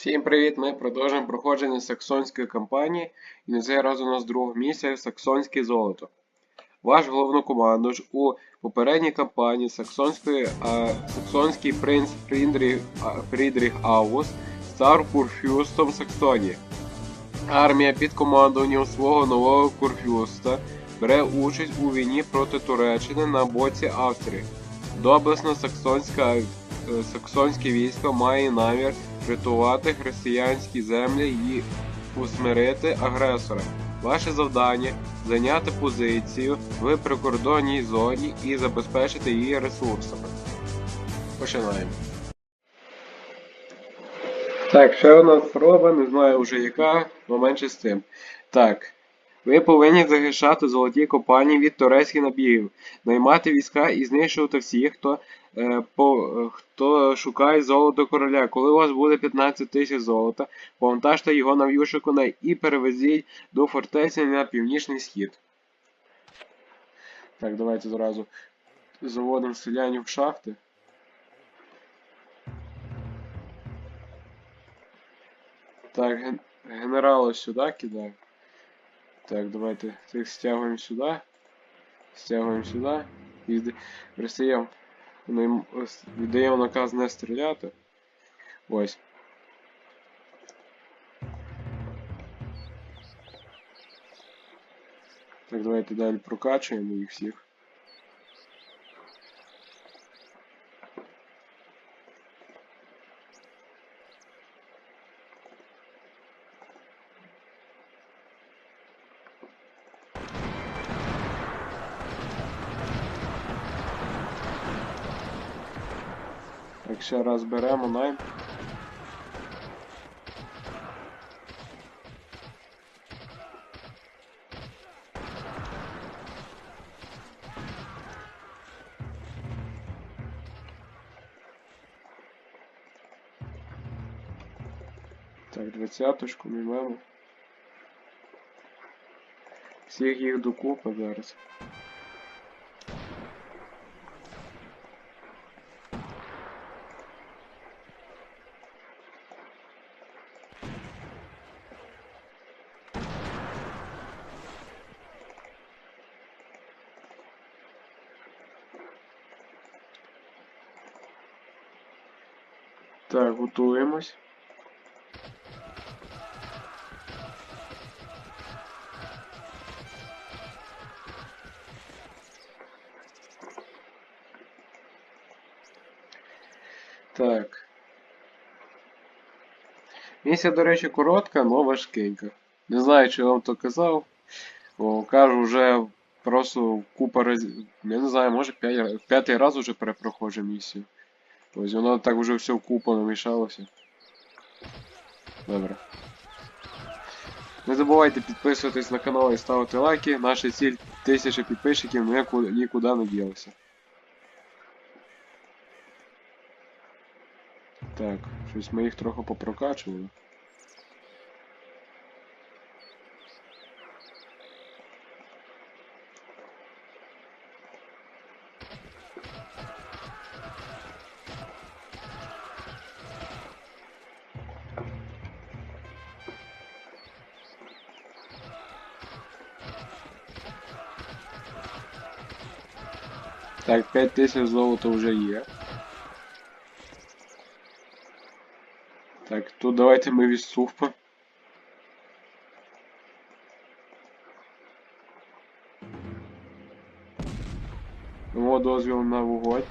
Всім привіт! Ми продовжуємо проходження саксонської кампанії, і на цей раз у нас друга місія Саксонське золото. Ваш головнокомандуюч у попередній кампанії саксонської, а, саксонський принц Фрідріх, Фрідріх Август став курфюстом Саксонії. Армія під командуванням свого нового курфюста бере участь у війні проти Туреччини на боці Австрії. Доблесна саксонська, е, саксонське військо має намір врятувати християнські землі і усмирити агресора. Ваше завдання зайняти позицію в прикордонній зоні і забезпечити її ресурсами. Починаємо. Так, ще нас спроба, не знаю вже яка, але менше з тим. Так. Ви повинні захищати золоті компанії від турецьких набігів, наймати війська і знищувати всіх, хто, е, по, хто шукає золото короля. Коли у вас буде 15 тисяч золота, повантажте його на в'юші коней і перевезіть до фортеці на північний схід. Так, давайте зразу заводимо селянів в шахти. Так, ген... генерала сюди кидаю. Так, давайте цих стягуємо сюди. Стягуємо сюди. І пристаємо. Віддаємо наказ не стріляти. Ось. Так, давайте далі прокачуємо їх всіх. Так, ще раз беремо найм. Так, двадцяточку візьмемо. Всіх їх докупи зараз. Так, готуємось. Так. Місія, до речі, коротка, але важкенька. Не знаю, чи я вам то казав. О, кажу, вже просто купа разів. Я не знаю, може п'ятий раз вже перепроходжу місію. Ось воно так вже все купо намішалося. Добре. Не забувайте підписуватись на канал і ставити лайки. Наша ціль 1000 підписчиків нікуди не ділася. Так, щось ми їх трохи попрокачували. Так, 5000 золота вже є. Так, тут давайте ми відступимо. Дамо дозвіл на вогонь.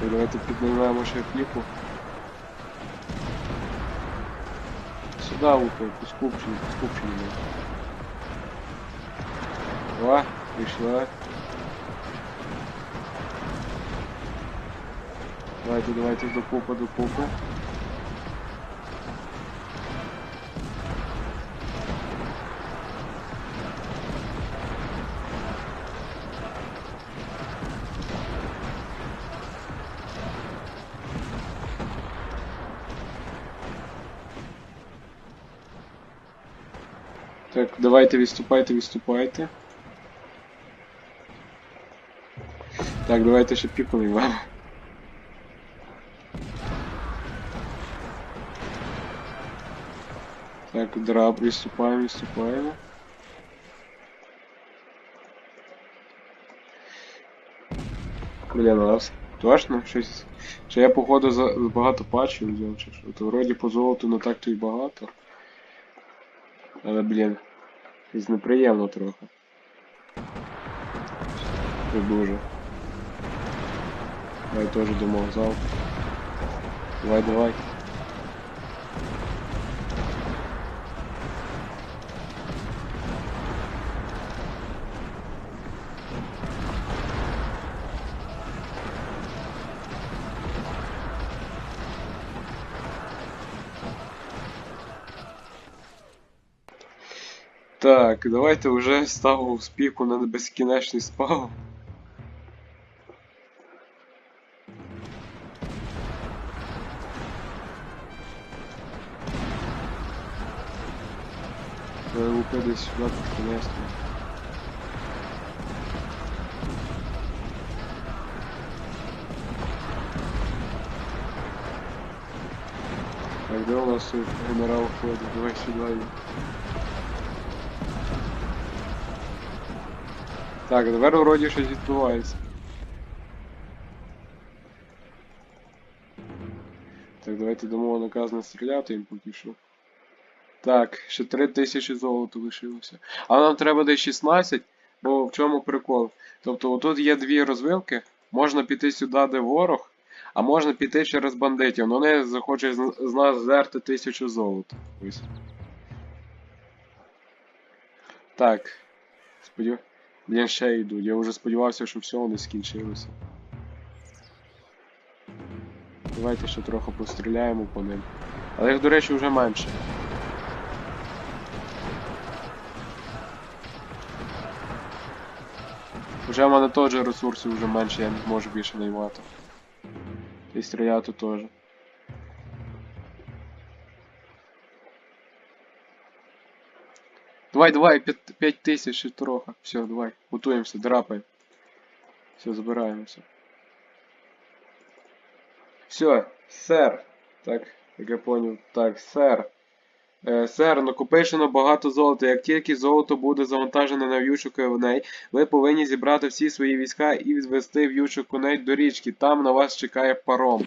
Так, Давайте піднімаємо ще кліпу. Сюди лупай, по скупченню, по скупченню. О, прийшла. Давайте, давайте до купа, до купа. Так, давайте відступайте, відступайте. Так, давайте ще піку наїваємо. Так, драб, відступаємо, відступаємо. Блін, у нас точно щось. Чи я походу за багато патчів взяв, чи що? То вроді по золоту не так то й багато. Але, блін, щось неприємно трохи. Не дуже. Давай теж думав зал. Давай, давай. Так, давайте вже ставимо в спіку на безкінечний спав. Лупи десь сюди під кінець. Так, де у нас тут генерал ходить? Давай сюди. Так, тепер вроді щось відбувається. Так, давайте дамо наказ стріляти їм поки що. Так, ще 3000 золота лишилося. А нам треба десь 16, бо в чому прикол? Тобто отут є дві розвилки, можна піти сюди, де ворог, а можна піти через бандитів, але вони захочуть з нас здерти 1000 золота. Ось. Так. Сподів... Блін, ще йдуть. Я вже сподівався, що все, вони скінчилися. Давайте ще трохи постріляємо по ним. Але їх, до речі, вже менше. Вже в мене теж ресурсів вже менше, я не зможу більше наймати. І стріляти теж. Давай, давай, 5 тисяч і трохи. Все, давай, готуємося, драпаємо. Все, забираємося. Все, сер. Так, як я поняв. Так, сер. Е, Сер, накопичено багато золота. Як тільки золото буде завантажене на в'ючу коней, ви повинні зібрати всі свої війська і відвести в'ючу коней до річки. Там на вас чекає паром.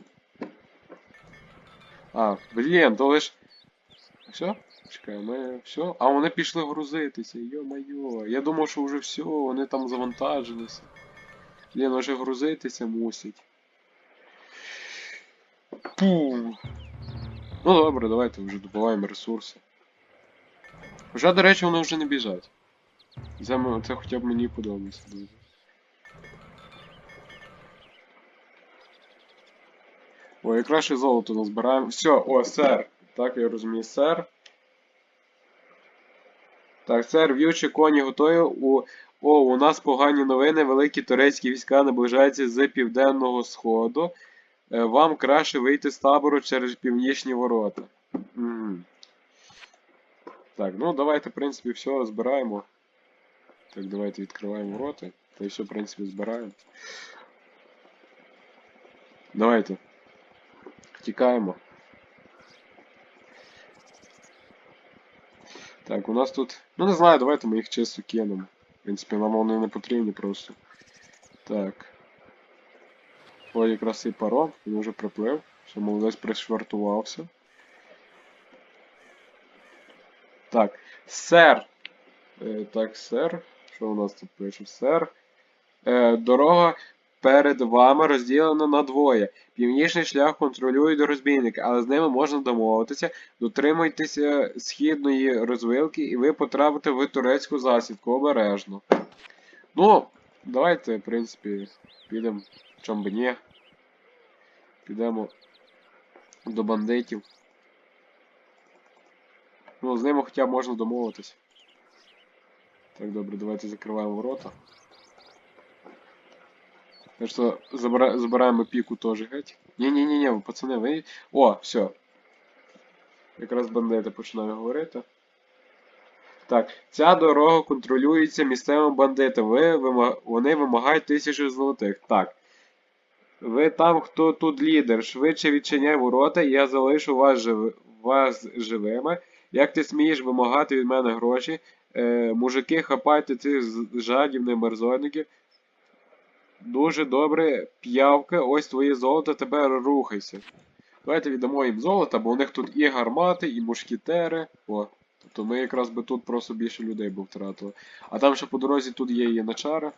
А, блін, то лиш. Все? Чекай, ми все. А вони пішли грузитися, йо-майо. Я думав, що вже все, вони там завантажилися. Блін, вже грузитися мусять. Пум. Ну добре, давайте вже добуваємо ресурси. Вже, до речі, вони вже не біжать. Це, це хоча б мені подобається дуже. О, якраз ще золото назбираємо. Все, о, сер. Так, я розумію, сер. Так, сер, в'ючі коні готові. У... О, у нас погані новини. Великі турецькі війська наближаються з південного сходу. Е, Вам краще вийти з табору через північні ворота. Мгм. Так, ну давайте, в принципі, все збираємо. Так, давайте відкриваємо ворота. Та й все, в принципі, збираємо. Давайте. Втікаємо. Так, у нас тут. Ну не знаю, давайте ми їх чисто кинемо. В принципі, нам вони не потрібні просто. Так. Ой, якраз цей паром, він вже приплив. Все, молодець пришвартувався. Так, сер. Е, так, сер. Що у нас тут пише? Сер. Е, дорога перед вами розділена на двоє. Північний шлях контролюють розбійники, але з ними можна домовитися. Дотримуйтеся східної розвилки, і ви потрапите в турецьку засідку обережно. Ну, давайте, в принципі, підемо. Чом би ні. Підемо до бандитів. Ну, з ними хоча б можна домовитись. Так, добре, давайте закриваємо ворота. Так що забира... забираємо піку теж геть. Ні-ні-ні, пацани, ви. О, все. Якраз бандити починають говорити. Так, ця дорога контролюється місцевими бандитами. Ви, вима- вони вимагають тисячу золотих. Так. Ви там, хто тут лідер, швидше відчиняй ворота, і я залишу вас, жив... вас живими. Як ти смієш вимагати від мене гроші? Е, мужики, хапайте цих жадібних мерзотників. Дуже добре, п'явка, ось твоє золото, тепер рухайся. Давайте віддамо їм золото, бо у них тут і гармати, і мушкетери. О, тобто ми якраз би тут просто більше людей б втратили. А там ще по дорозі тут є і начара.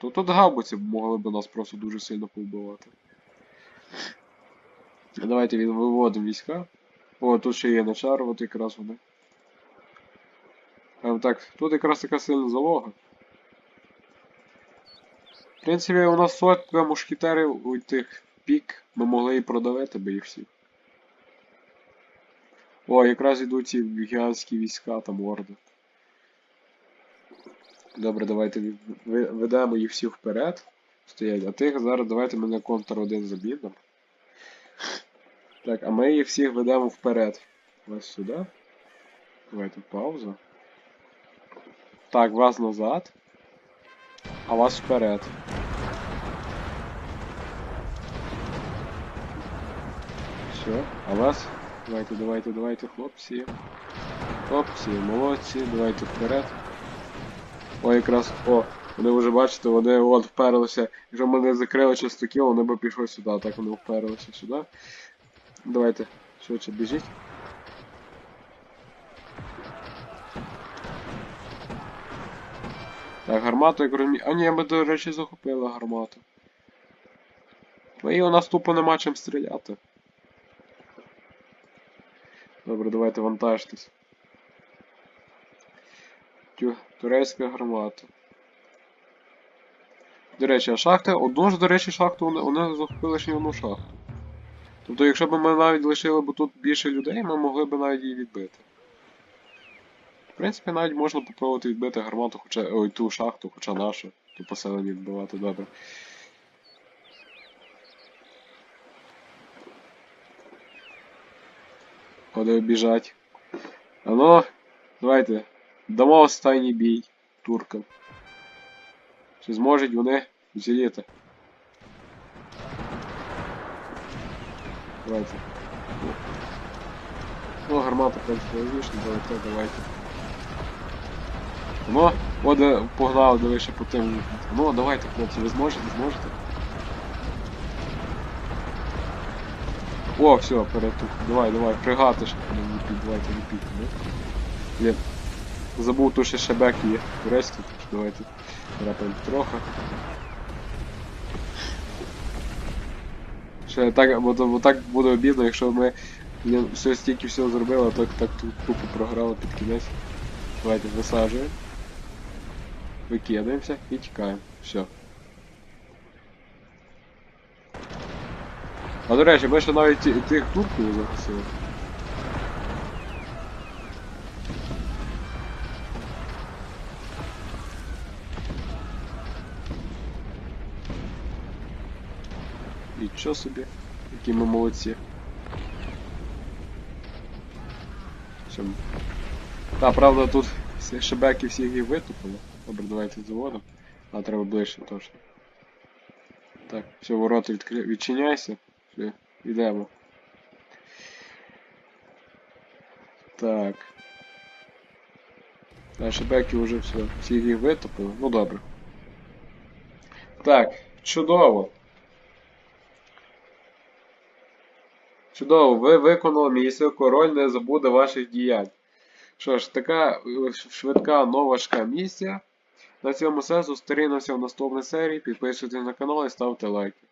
То тут гаубиці могли б нас просто дуже сильно повбивати. Давайте від- виводимо війська. О, тут ще є начар, от якраз вони. А, так, тут якраз така сильна залога. В принципі, у нас сотка мушкетерів у тих пік, ми могли і продавити би їх всіх. О, якраз йдуть ці гігантські війська там орди. Добре, давайте ведемо їх всіх вперед. Стоять. А тих зараз давайте ми на контр один заб'ємо. Так, а ми їх всіх ведемо вперед. Ось сюди. Давайте пауза. Так, вас назад. А вас вперед. Все, а вас? Давайте, давайте, давайте, хлопці. Хлопці, молодці, давайте вперед. О, якраз, о, вони вже бачите, вони от вперлися. Якщо б мене закрили частокіл, вони б пішли сюди, так вони вперлися сюди. Давайте, швидше біжіть. Так, гармату як розумію. А ні, ми, до речі, захопили гармату. Ну і у нас тупо нема чим стріляти. Добре, давайте вантажтесь. Тю, турецька гармата. До речі, а шахти, одну ж, до речі, шахту вони, вони захопили ще одну шахту. Тобто, якщо б ми навіть лишили б тут більше людей, ми могли б навіть її відбити. В принципі, навіть можна попробувати відбити гармату, хоча. ой, ту шахту, хоча нашу. Ту поселення відбивати, добре. Куди біжать. А ну, давайте. Дамо останній бій туркам. Чи зможуть вони вціліти? Давайте. Ну, гармата контролюшна, давайте, давайте. Ну, от е, погнали, диви ще по тим. Ну, давайте, хлопці, ви зможете, зможете. О, все, перед тут. Давай, давай, пригати ще. Ну, не під, давайте, не під, ну. Блін. Забув, тут ще шебек є. Турецький, так що давайте. Рапаємо трохи. Ще так, бо, бо так буде обідно, якщо ми все стільки всього зробили, а так, так тупо програли під кінець. Давайте висаджуємо. Викидаємося і тікаємо. Все. А до речі, ми ще навіть тих турків загасили. Нічого собі, які ми молодці. Та, правда, тут всі шебеки всіх їх витопили. Добре, давайте заводимо. А треба ближче точно. Так, все, ворота відкри... відчиняйся. Все, йдемо. Так. А шебеки вже все. Всіх їх витопили. Ну добре. Так, чудово. Чудово, ви виконали місію, король не забуде ваших діянь. Що ж, така е, швидка новашка місія. На цьому все. Зустрінемося в наступній серії. Підписуйтесь на канал і ставте лайки.